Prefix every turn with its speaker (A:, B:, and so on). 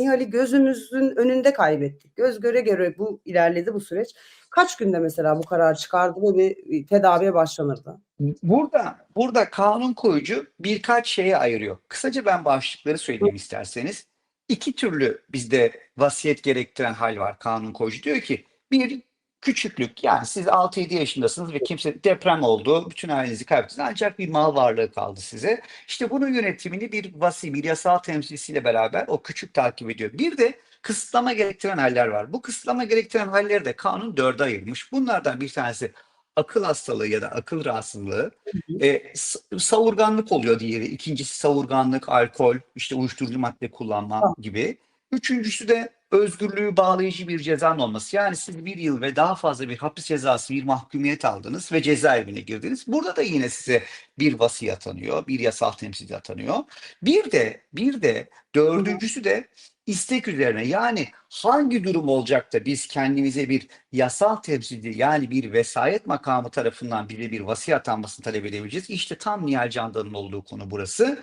A: Nihal'i gözümüzün önünde kaybettik. Göz göre göre bu ilerledi bu süreç. Kaç günde mesela bu karar çıkardı ve bir tedaviye başlanırdı?
B: Burada burada kanun koyucu birkaç şeye ayırıyor. Kısaca ben başlıkları söyleyeyim isterseniz. İki türlü bizde vasiyet gerektiren hal var kanun koyucu. Diyor ki bir küçüklük yani siz 6-7 yaşındasınız ve kimse deprem oldu. Bütün ailenizi kaybettiniz ancak bir mal varlığı kaldı size. İşte bunun yönetimini bir vasi, bir yasal temsilcisiyle beraber o küçük takip ediyor. Bir de kısıtlama gerektiren haller var. Bu kısıtlama gerektiren halleri de kanun dörde ayırmış. Bunlardan bir tanesi akıl hastalığı ya da akıl rahatsızlığı. E, savurganlık oluyor diğeri. İkincisi savurganlık, alkol, işte uyuşturucu madde kullanma gibi. Üçüncüsü de özgürlüğü bağlayıcı bir cezanın olması. Yani siz bir yıl ve daha fazla bir hapis cezası, bir mahkumiyet aldınız ve cezaevine girdiniz. Burada da yine size bir vasi atanıyor, bir yasal temsilci atanıyor. Bir de bir de dördüncüsü de istek üzerine yani hangi durum olacak da biz kendimize bir yasal temsilci yani bir vesayet makamı tarafından bize bir vasi atanmasını talep edebileceğiz. İşte tam Nihal Candan'ın olduğu konu burası.